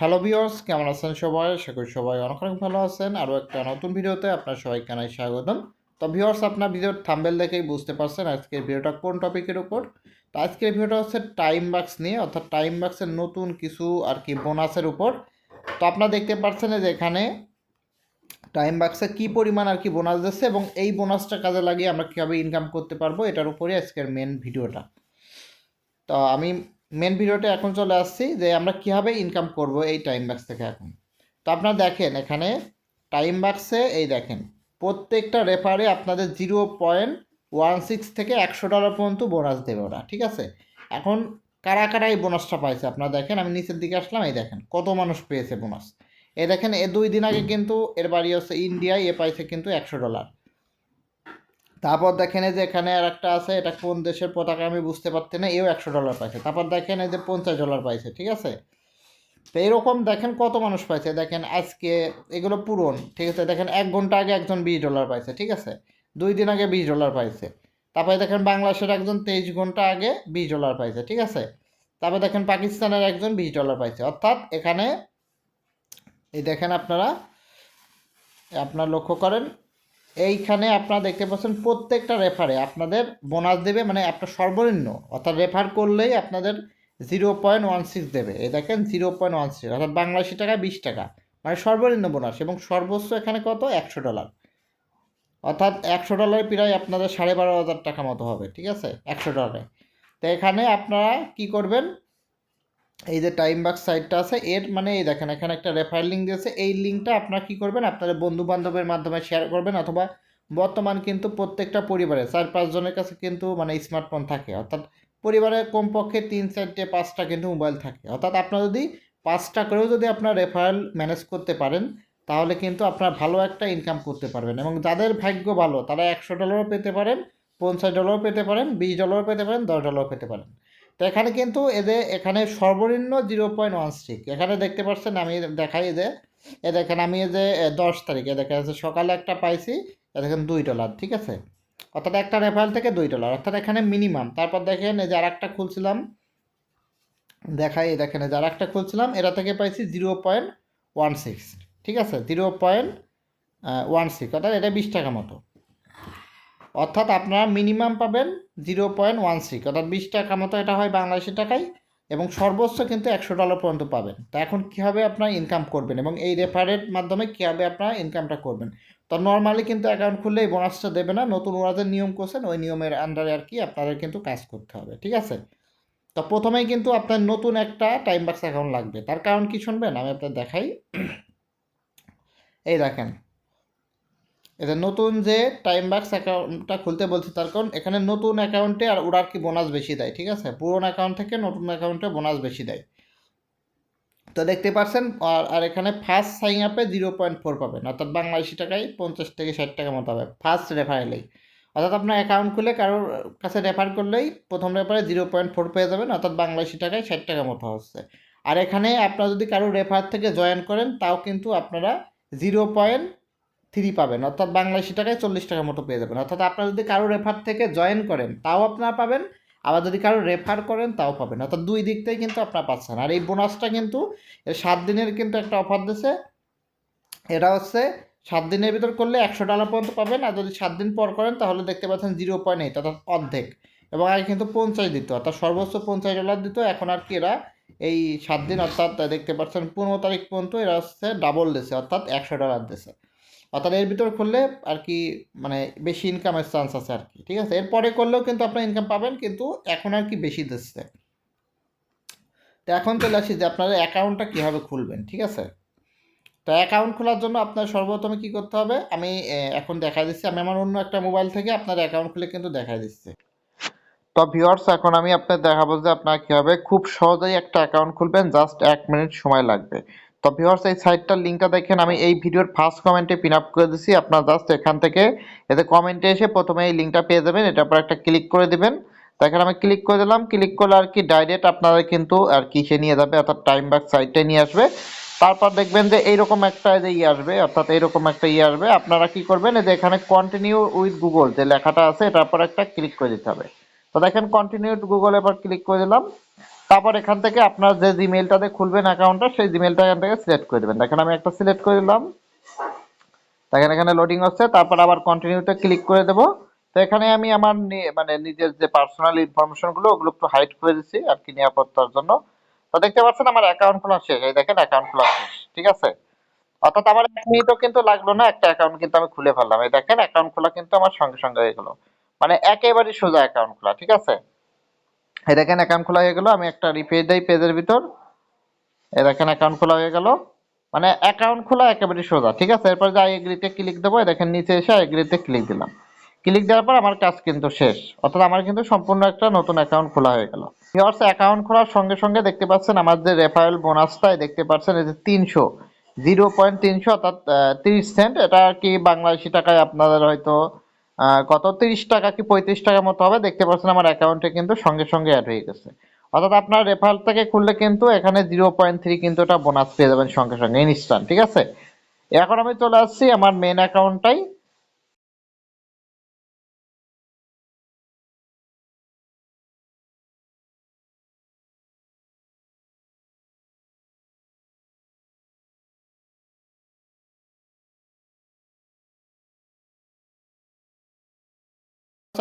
Hello viewers কেমন আছেন সবাই? আশা করি সবাই অনেক অনেক ভালো আছেন। আরও একটা নতুন ভিডিওতে আপনার সবাই কানাই স্বাগতম। তো ভিওর্স আপনার ভিডিওর থাম্বেল দেখেই বুঝতে পারছেন আজকের ভিডিওটা কোন টপিকের উপর। তো আজকের ভিডিওটা হচ্ছে টাইম বাক্স নিয়ে, অর্থাৎ টাইম বাক্সের নতুন কিছু আর কি বোনাসের উপর। তো আপনারা দেখতে পাচ্ছেন যে এখানে টাইম বাক্সে কী পরিমাণ আর কি বোনাস দিচ্ছে এবং এই বোনাসটা কাজে লাগিয়ে আমরা কীভাবে ইনকাম করতে পারব, এটার উপরে আজকের মেন ভিডিওটা। তো আমি মেন ভিডিওটা এখন চলে আসছি যে আমরা কীভাবে ইনকাম করব এই টাইম বাক্স থেকে এখন। তো আপনারা দেখেন এখানে টাইম বাক্সে এই দেখেন, প্রত্যেকটা রেফারে আপনাদের জিরো পয়েন্ট ওয়ান সিক্স থেকে একশো ডলার পর্যন্ত বোনাস দেবে ওরা, ঠিক আছে? এখন কারা কারা এই বোনাসটা পাইছে? আপনারা দেখেন, আমি নিচের দিকে আসলাম, এই দেখেন, কত মানুষ পেয়েছে বোনাস এই দেখেন, এ দুই দিন আগে কিন্তু এর বাড়ি হচ্ছে ইন্ডিয়ায় এ পাইছে কিন্তু একশো ডলার তারপর দেখেন যে এখানে আর একটা আছে, এটা কোন দেশের পতাকা আমি বুঝতে পারছি না, এও একশো ডলার পাইছে। তারপর দেখেন এই যে পঞ্চাশ ডলার পাইছে, ঠিক আছে? তো এরকম দেখেন কত মানুষ পাইছে। দেখেন আজকে এগুলো পূরণ, ঠিক আছে? দেখেন এক ঘণ্টা আগে একজন বিশ ডলার পাইছে, ঠিক আছে? দুই দিন আগে বিশ ডলার পাইছে। তারপরে দেখেন বাংলাদেশের একজন তেইশ ঘণ্টা আগে বিশ ডলার পাইছে, ঠিক আছে? তারপর দেখেন পাকিস্তানের একজন বিশ ডলার পাইছে। অর্থাৎ এখানে এই দেখেন আপনারা আপনারা লক্ষ্য করেন এইখানে আপনারা দেখতে পাচ্ছেন প্রত্যেকটা রেফারে আপনাদের বোনাস দেবে মানে আপনার সর্বনিম্ন। অর্থাৎ রেফার করলেই আপনাদের জিরো পয়েন্ট ওয়ান সিক্স দেবে। এই দেখেন জিরো পয়েন্ট ওয়ান সিক্স অর্থাৎ বাংলাদেশি টাকা বিশ টাকা। মানে সর্বনিম্ন বোনাস এবং সর্বোচ্চ এখানে কত? একশো ডলার অর্থাৎ একশো ডলার প্রায় আপনাদের সাড়ে বারো হাজার টাকা মতো হবে, ঠিক আছে? একশো ডলারে তো এখানে আপনারা কি করবেন? এই যে টাইম বাক্স সাইটটা আছে, এর মানে এই দেখেন, এখানে একটা রেফার লিঙ্ক দিয়েছে। এই লিঙ্কটা আপনারা কী করবেন? আপনাদের বন্ধু বান্ধবের মাধ্যমে শেয়ার করবেন অথবা বর্তমান কিন্তু প্রত্যেকটা পরিবারে চার পাঁচজনের কাছে কিন্তু মানে স্মার্টফোন থাকে। অর্থাৎ পরিবারে কমপক্ষে তিন, চারটে, পাঁচটা কিন্তু মোবাইল থাকে। অর্থাৎ আপনার যদি পাঁচটা করেও যদি আপনার রেফারেল ম্যানেজ করতে পারেন, তাহলে কিন্তু আপনার ভালো একটা ইনকাম করতে পারবেন। এবং যাদের ভাগ্য ভালো, তারা একশো ডলারও পেতে পারেন, পঞ্চাশ ডলারও পেতে পারেন, বিশ ডলারও পেতে পারেন, দশ ডলারও পেতে পারেন। তো এখানে কিন্তু এদের এখানে সর্বনিম্ন জিরো পয়েন্ট ওয়ান সিক্স এখানে দেখতে পাচ্ছেন আমি দেখাই যে এ দেখেন আমি এই যে দশ তারিখে দেখা যাচ্ছে সকালে একটা পাইছি, এ দেখেন দুই ডলার ঠিক আছে? অর্থাৎ একটা রেফারেল থেকে দুই ডলার অর্থাৎ এখানে মিনিমাম তারপর দেখেন এই যে আর একটা খুলছিলাম, দেখাই দেখেন এই যে আর একটা খুলছিলাম এরা থেকে পাইছি জিরো পয়েন্ট ওয়ান সিক্স ঠিক আছে? জিরো পয়েন্ট ওয়ান সিক্স অর্থাৎ এটা বিশ টাকা মতো। অর্থাৎ আপনারা মিনিমাম পাবেন জিরো পয়েন্ট ওয়ান সিক্স অর্থাৎ বিশ টাকা মতো এটা হয় বাংলাদেশি টাকায় এবং সর্বোচ্চ কিন্তু একশো ডলার পর্যন্ত পাবেন। তা এখন কীভাবে আপনারা ইনকাম করবেন এবং এই রেফারের মাধ্যমে কীভাবে আপনারা ইনকামটা করবেন? তো নর্মালি কিন্তু অ্যাকাউন্ট খুললে এই বোনাসটা দেবে না, নতুন ওরা যে নিয়ম করছেন, ওই নিয়মের আন্ডারে আর কি আপনাদের কিন্তু কাজ করতে হবে, ঠিক আছে? তো প্রথমেই কিন্তু আপনার নতুন একটা টাইম বাক্স অ্যাকাউন্ট লাগবে। তার কারণ কি শুনবেন? আমি আপনার দেখাই। এই দেখেন এটা নতুন যে টাইম বাক্স অ্যাকাউন্টটা খুলতে বলছি, তার কারণ এখানে নতুন অ্যাকাউন্টে আর ওরা কি বোনাস বেশি দেয়, ঠিক আছে? পুরোনো অ্যাকাউন্ট থেকে নতুন অ্যাকাউন্টে বোনাস বেশি দেয়। তো দেখতে পাচ্ছেন, আর আর এখানে ফার্স্ট সাইন আপে জিরো পয়েন্ট ফোর পাবেন, অর্থাৎ বাংলাদেশি টাকায় পঞ্চাশ থেকে ষাট টাকা মতো হবে ফার্স্ট রেফারেলেই অর্থাৎ আপনার অ্যাকাউন্ট খুলে কারোর কাছে রেফার করলেই প্রথম রেফারে জিরো পয়েন্ট ফোর পেয়ে যাবেন, অর্থাৎ বাংলাদেশি টাকায় ষাট টাকা মতো হচ্ছে। আর এখানে আপনারা যদি কারও রেফার থেকে জয়েন করেন, তাও কিন্তু আপনারা জিরো পয়েন্ট থ্রি পাবেন, অর্থাৎ বাংলাদেশি টাকায় চল্লিশ টাকা মতো পেয়ে যাবেন। অর্থাৎ আপনারা যদি কারও রেফার থেকে জয়েন করেন, তাও আপনারা পাবেন, আবার যদি কারও রেফার করেন, তাও পাবেন। অর্থাৎ দুই দিক থেকে কিন্তু আপনারা পাচ্ছেন। আর এই বোনাসটা কিন্তু সাত দিনের কিন্তু একটা অফার দিছে। এটা হচ্ছে সাত দিনের ভিতর করলে একশো ডলার পর্যন্ত পাবেন, আর যদি সাত দিন পর করেন, তাহলে দেখতে পাচ্ছেন জিরো পয়েন্ট এইট অর্থাৎ অর্ধেক। এবং আগে কিন্তু পঞ্চাশ দিত, অর্থাৎ সর্বোচ্চ পঞ্চাশ ডলার দিত। এখন আর কি এরা এই সাত দিন, অর্থাৎ দেখতে পাচ্ছেন পনেরো তারিখ পর্যন্ত এরা হচ্ছে ডাবল দিছে, অর্থাৎ একশো ডলার দিছে। অর্থাৎ এর ভিতর করলে আর কি মানে বেশি ইনকামের চান্স আছে আর কি, ঠিক আছে? এরপরে করলেও কিন্তু আপনার ইনকাম পাবেন, কিন্তু এখন আর কি বেশি দিচ্ছে। তো এখন চলে আসি যে আপনারা অ্যাকাউন্টটা কীভাবে খুলবেন, ঠিক আছে? তো অ্যাকাউন্ট খোলার জন্য আপনার সর্বপ্রথমে কী করতে হবে? আমি এখন দেখা দিচ্ছি। আমি আমার অন্য একটা মোবাইল থেকে আপনার অ্যাকাউন্ট খুলে কিন্তু দেখা দিচ্ছি। তো ভিউয়ার্স এখন আমি আপনার দেখাবো যে আপনার কীভাবে খুব সহজেই একটা অ্যাকাউন্ট খুলবেন জাস্ট এক মিনিট সময় লাগবে। তো ভিউয়ার্স এই সাইটটার লিঙ্কটা দেখেন, আমি এই ভিডিওর ফার্স্ট কমেন্টে পিন আপ করে দিচ্ছি আপনার জাস্ট এখান থেকে এতে কমেন্টে এসে প্রথমে এই লিঙ্কটা পেয়ে যাবেন, এটার উপর একটা ক্লিক করে দিবেন। তো এখানে আমি ক্লিক করে দিলাম ক্লিক করলে আর কি ডাইরেক্ট আপনারা কিন্তু আর কিসে নিয়ে যাবে, অর্থাৎ টাইম বাক সাইটে নিয়ে আসবে। তারপর দেখবেন যে এইরকম একটা যে ইয়ে আসবে, অর্থাৎ এইরকম একটা ইয়ে আসবে। আপনারা কি করবেন, এই যে এখানে কন্টিনিউ উইথ গুগল যে লেখাটা আছে, এটার উপর একটা ক্লিক করে দিতে হবে। তো দেখেন কন্টিনিউ গুগল এবার ক্লিক করে দিলাম। তারপর এখান থেকে আপনার যে জিমেলটাতে খুলবেন অ্যাকাউন্টটা সেই জিমেলটা এখান থেকে সিলেক্ট করে দেবেন। দেখেন, আমি একটা সিলেক্ট করে দিলাম। দেখেন, এখানে লোডিং হচ্ছে। তারপর আবার কন্টিনিউতে ক্লিক করে দেবো। তো এখানে আমি আমার মানে নিজের যে পার্সোনাল ইনফরমেশনগুলো ওগুলো একটু হাইড করে দিচ্ছি, আর কি নিরাপত্তার জন্য। তো দেখতে পাচ্ছেন, আমার অ্যাকাউন্ট খোলা শেষ। এই দেখেন অ্যাকাউন্ট খোলা শেষ। ঠিক আছে? অর্থাৎ আমার এক মিনিটও কিন্তু লাগল না, একটা অ্যাকাউন্ট কিন্তু আমি খুলে ফেললাম। এই দেখেন অ্যাকাউন্ট খোলা কিন্তু আমার সঙ্গে সঙ্গে হয়ে গেলো। মানে একেবারে সোজা অ্যাকাউন্ট খোলা, ঠিক আছে? এই দেখেন অ্যাকাউন্ট খোলা হয়ে গেল, আমি একটা রিপেজ দেই পেজের ভিতর। এই দেখেন অ্যাকাউন্ট খোলা হয়ে গেল। মানে অ্যাকাউন্ট খোলা একেবারে সোজা, ঠিক আছে? এরপর যে এগ্রিতে ক্লিক দেবো দেখেন নিচে এসে এগ্রিতে ক্লিক দিলাম। ক্লিক দেওয়ার পর আমার কাজ কিন্তু শেষ, অর্থাৎ আমার কিন্তু সম্পূর্ণ একটা নতুন অ্যাকাউন্ট খোলা হয়ে গেল। ভিউয়ার্স অ্যাকাউন্ট খোলার সঙ্গে সঙ্গে দেখতে পাচ্ছেন আমার যে রেফারেল বোনাসটাই দেখতে পাচ্ছেন, এই যে তিনশো জিরো পয়েন্ট তিনশো, অর্থাৎ তিরিশ সেন্ট এটা কি বাংলাদেশি টাকায় আপনাদের হয়তো কত? তিরিশ টাকা কি পঁয়ত্রিশ টাকার মতো হবে? দেখতে পাচ্ছেন আমার অ্যাকাউন্টে কিন্তু সঙ্গে সঙ্গে অ্যাড হয়ে গেছে। অর্থাৎ আপনার রেফারেল থেকে খুললে কিন্তু এখানে জিরো পয়েন্ট থ্রি কিন্তু ওটা বোনাস পেয়ে যাবেন সঙ্গে সঙ্গে ইনস্ট্যান্ট ঠিক আছে? এখন আমি চলে আসছি আমার মেন অ্যাকাউন্টটাই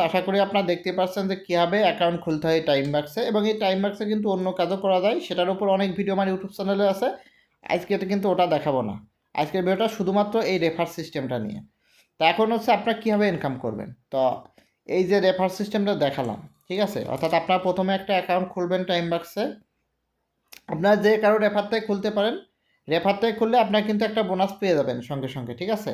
আশা করি আপনারা দেখতে পাচ্ছেন যে কীভাবে অ্যাকাউন্ট খুলতে হয় টাইম বাক্সে এবং এই টাইম বাক্সে কিন্তু অন্য কাজও করা যায়। সেটার উপর অনেক ভিডিও আমার ইউটিউব চ্যানেলে আছে। আজকে তো কিন্তু ওটা দেখাবো না। আজকের ভিডিওটা শুধুমাত্র এই রেফার সিস্টেমটা নিয়ে। তো এখন হচ্ছে আপনারা কীভাবে ইনকাম করবেন? তো এই যে রেফার সিস্টেমটা দেখালাম, ঠিক আছে? অর্থাৎ আপনারা প্রথমে একটা অ্যাকাউন্ট খুলবেন টাইম বাক্সে আপনারা যে কারও রেফার থেকে খুলতে পারেন রেফার থেকে খুললে আপনার কিন্তু একটা বোনাস পেয়ে যাবেন সঙ্গে সঙ্গে, ঠিক আছে?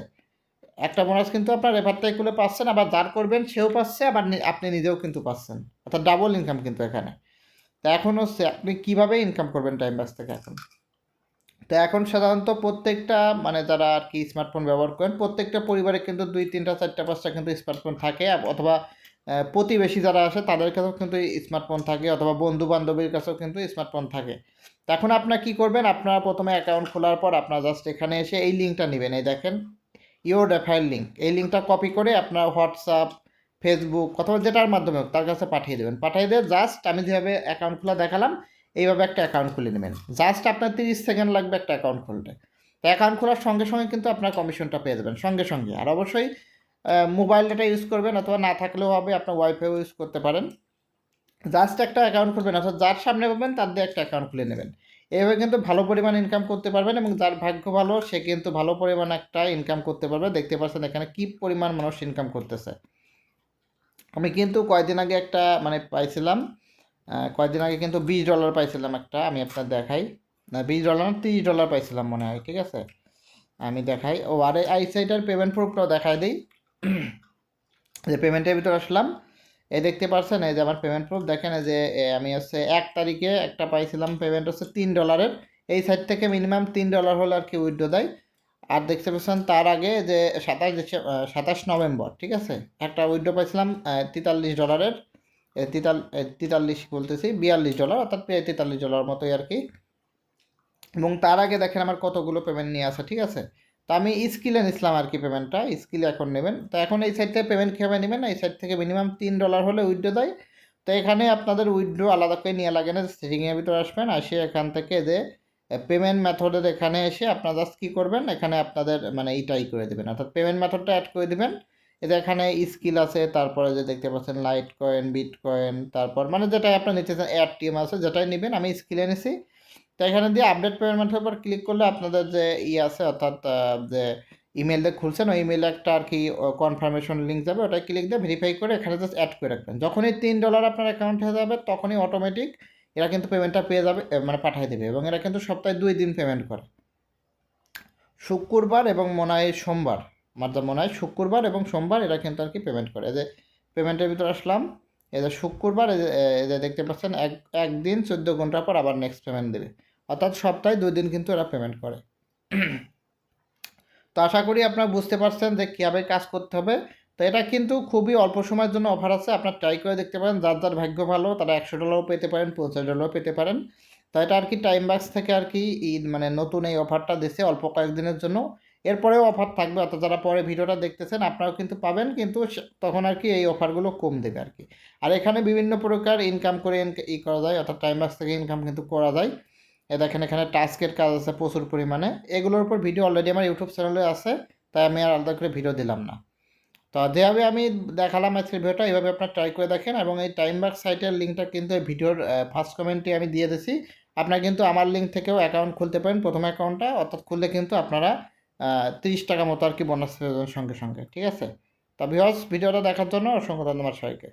একটা বোনাস কিন্তু আপনার রেফার থেকে খুলে পাচ্ছেন, আবার যার করবেন সেও পাচ্ছে, আবার আপনি নিজেও কিন্তু পাচ্ছেন। অর্থাৎ ডাবল ইনকাম কিন্তু এখানে। তো এখন হচ্ছে আপনি কীভাবে ইনকাম করবেন টাইম বাস থেকে এখন? তো এখন সাধারণত প্রত্যেকটা মানে যারা আর কি স্মার্টফোন ব্যবহার করেন, প্রত্যেকটা পরিবারে কিন্তু দুই, তিনটা, চারটা, পাঁচটা কিন্তু স্মার্টফোন থাকে অথবা প্রতিবেশী যারা আসে তাদের কাছেও কিন্তু স্মার্টফোন থাকে, অথবা বন্ধু বান্ধবীর কাছেও কিন্তু স্মার্টফোন থাকে। তো এখন আপনার কি করবেন? আপনারা প্রথমে অ্যাকাউন্ট খোলার পর আপনার জাস্ট এখানে এসে এই লিঙ্কটা নেবেন। এই দেখেন ইওর রেফাইল লিঙ্ক এই লিঙ্কটা কপি করে আপনার হোয়াটসঅ্যাপ, ফেসবুক অথবা যেটার মাধ্যমে হোক, তার কাছে পাঠিয়ে দেবেন। পাঠিয়ে দিয়ে জাস্ট আমি যেভাবে অ্যাকাউন্ট খোলা দেখালাম, এইভাবে একটা অ্যাকাউন্ট খুলে নেবেন। জাস্ট আপনার তিরিশ সেকেন্ড লাগবে একটা অ্যাকাউন্ট খুলতে। তো অ্যাকাউন্ট খোলার সঙ্গে সঙ্গে কিন্তু আপনার কমিশনটা পেয়ে যাবেন, সঙ্গে সঙ্গে। আর অবশ্যই মোবাইল ডাটা ইউজ করবেন অথবা না থাকলেও হবে, আপনার ওয়াইফাইও ইউজ করতে পারেন। জাস্ট একটা অ্যাকাউন্ট খুলবেন, অর্থাৎ যার সামনে পাবেন তার দিয়ে একটা অ্যাকাউন্ট খুলে নেবেন। এইভাবে কিন্তু ভালো পরিমাণ ইনকাম করতে পারবেন এবং যার ভাগ্য ভালো, সে কিন্তু ভালো পরিমাণ একটা ইনকাম করতে পারবে। দেখতে পাচ্ছেন এখানে কি পরিমাণ মানুষ ইনকাম করতেছে। আমি কিন্তু কয়েকদিন আগে একটা মানে পাইছিলাম কয়েকদিন আগে কিন্তু বিশ ডলার পাইছিলাম একটা, আমি আপনার দেখাই। না, বিশ ডলার না, তিরিশ ডলার পাইছিলাম মনে হয়, ঠিক আছে? আমি দেখাই। ও, আর, এই সাইটের পেমেন্ট প্রুফটাও দেখাই দিই। যে পেমেন্টের ভিতরে আসলাম এই দেখতে পারছেন, এই যে আমার পেমেন্ট প্রুফ দেখেন যে আমি হচ্ছে এক তারিখে একটা পাইছিলাম পেমেন্ট হচ্ছে তিন ডলারের এই সাইট থেকে মিনিমাম তিন ডলার হলে আর কি উইথড্র দেয়। আর দেখতে পাচ্ছেন তার আগে যে সাতাশ সাতাশ নভেম্বর, ঠিক আছে? একটা উইথড্র পাইছিলাম তেতাল্লিশ ডলারের তেতাল তেতাল্লিশ বলতেছি, বিয়াল্লিশ ডলার অর্থাৎ তেতাল্লিশ ডলার মতোই আর কি। এবং তার আগে দেখেন আমার কতগুলো পেমেন্ট নিয়ে আসে, ঠিক আছে? তো আমি স্কিলে নিছিলাম আর কি পেমেন্টটা স্কিলে এখন নেবেন। তো এখন এই সাইড থেকে পেমেন্ট কীভাবে নেবেন? এই সাইড থেকে মিনিমাম তিন ডলার হলে উইথড্র দেয়। তো এখানে আপনাদের উইথড্র আলাদা করে নিয়ে লাগে না সেটিংয়ের ভিতরে আসবেন, আসে এখান থেকে যে পেমেন্ট মেথডের এখানে এসে আপনারা জাস্ট কী করবেন, এখানে আপনাদের মানে এইটাই করে দেবেন। অর্থাৎ পেমেন্ট মেথডটা অ্যাড করে দেবেন। এতে এখানে স্কিল আছে, তারপরে যে দেখতে পাচ্ছেন লাইট কয়েন বিট কয়েন তারপর মানে যেটাই আপনার নিতে চান এয়ারটিএম আছে, যেটাই নেবেন, আমি স্কিলে নিছি তো এখানে দিয়ে আপডেট পেমেন্টের উপর ক্লিক করলে আপনাদের যে ই আছে, অর্থাৎ যে ইমেল দিয়ে খুলছেন, ওই ইমেলে একটা আর কি কনফার্মেশন লিঙ্ক যাবে ওটা ক্লিক দিয়ে ভেরিফাই করে এখানে জাস্ট অ্যাড করে রাখবেন। যখনই তিন ডলার আপনার অ্যাকাউন্টে যাবে, তখনই অটোমেটিক এরা কিন্তু পেমেন্টটা পেয়ে যাবে মানে পাঠিয়ে দেবে এবং এরা কিন্তু সপ্তাহে দুই দিন পেমেন্ট করে। শুক্রবার এবং মনে হয় সোমবার আমার যা মনে হয় শুক্রবার এবং সোমবার এরা কিন্তু আর কি পেমেন্ট করে। এই যে পেমেন্টের ভিতরে আসলাম যে শুক্রবার যে দেখতে পাচ্ছেন এক, একদিন চোদ্দ ঘণ্টা পর আবার নেক্সট পেমেন্ট দেবে। অর্থাৎ সপ্তাহে দুই দিন কিন্তু এরা পেমেন্ট করে। তো আশা করি আপনারা বুঝতে পারছেন যে কীভাবে কাজ করতে হবে। তো এটা কিন্তু খুবই অল্প সময়ের জন্য অফার আছে। আপনার ট্রাই করে দেখতে পারেন। যার যার ভাগ্য ভালো, তারা একশো ডলারও পেতে পারেন, পঞ্চাশ ডলারও পেতে পারেন। তো এটা আর কি টাইম বাক্স থেকে আর কি মানে নতুন এই অফারটা দিছে অল্প কয়েকদিনের জন্য। এরপরেও অফার থাকবে, অর্থাৎ যারা পরে ভিডিওটা দেখতেছেন আপনারাও কিন্তু পাবেন, কিন্তু তখন আর কি এই অফারগুলো কম দেবে আর কি। আর এখানে বিভিন্ন প্রকার ইনকাম করে ই করা যায়, অর্থাৎ টাইম বাক্স থেকে ইনকাম কিন্তু করা যায়। এ দেখেন এখানে টাস্কের কাজ আছে প্রচুর পরিমাণে। এগুলোর উপর ভিডিও অলরেডি আমার ইউটিউব চ্যানেলে আছে, তাই আমি আর আলাদা করে ভিডিও দিলাম না। তো যেভাবে আমি দেখালাম আজকের ভিডিওটা এইভাবে আপনার ট্রাই করে দেখেন এবং এই টাইম বাক্স সাইটের লিঙ্কটা কিন্তু এই ভিডিওর ফার্স্ট কমেন্টে আমি দিয়ে দিছি। আপনারা কিন্তু আমার লিঙ্ক থেকেও অ্যাকাউন্ট খুলতে পারেন, প্রথম অ্যাকাউন্টটা অর্থাৎ খুললে কিন্তু আপনারা তিরিশ টাকা মতো আর কি বোনাস পেয়ে যাবেন সঙ্গে সঙ্গে, ঠিক আছে? তা ভিওস ভিডিওটা দেখার জন্য অসংখ্য ধন্যবাদ সবাইকে।